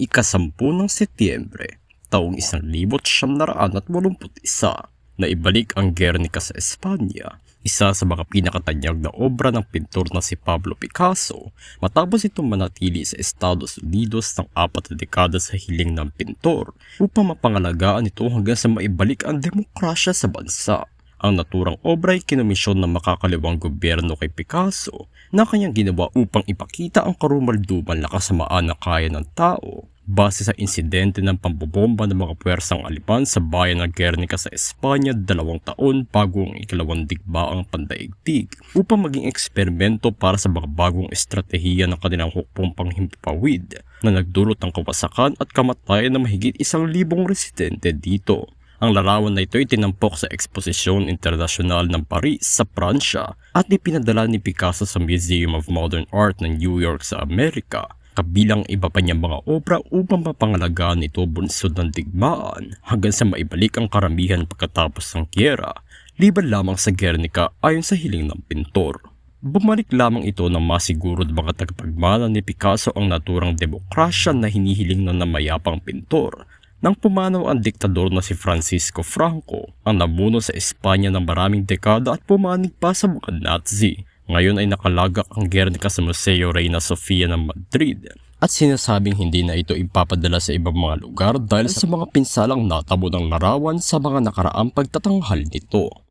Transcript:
ikasampu ng Setyembre, taong 1981 na ibalik ang Guernica sa Espanya, isa sa mga pinakatanyag na obra ng pintor na si Pablo Picasso matapos itong manatili sa Estados Unidos ng apat na dekada sa hiling ng pintor upang mapangalagaan ito hanggang sa maibalik ang demokrasya sa bansa. Ang naturang obra ay kinomisyon ng makakaliwang gobyerno kay Picasso na kanyang ginawa upang ipakita ang karumaldumal na kasamaan na kaya ng tao base sa insidente ng pambobomba ng mga puwersang Alipan sa bayan ng Guernica sa Espanya dalawang taon bago ang ikalawang digbaang pandaigdig upang maging eksperimento para sa mga bagong estratehiya ng kanilang hukbong panghimpapawid na nagdulot ng kawasakan at kamatayan ng mahigit isang libong residente dito. Ang larawan na ito ay tinampok sa Eksposisyon Internasyonal ng Paris sa Pransya at ipinadala ni Picasso sa Museum of Modern Art ng New York sa Amerika kabilang iba pa niyang mga obra upang mapangalagaan ito bunsod ng digmaan hanggang sa maibalik ang karamihan pagkatapos ng gyera, liban lamang sa Guernica ayon sa hiling ng pintor. Bumalik lamang ito ng masiguro ng mga tagapagmana ni Picasso ang naturang demokrasya na hinihiling ng namayapang pintor nang pumanaw ang diktador na si Francisco Franco ang namuno sa Espanya ng maraming dekada at pumanig pa sa mga Nazi. Ngayon ay nakalagak ang Guernica sa Museo Reina Sofia ng Madrid at sinasabing hindi na ito ipapadala sa ibang mga lugar dahil sa mga pinsalang natabo ng larawan sa mga nakaraang pagtatanghal nito.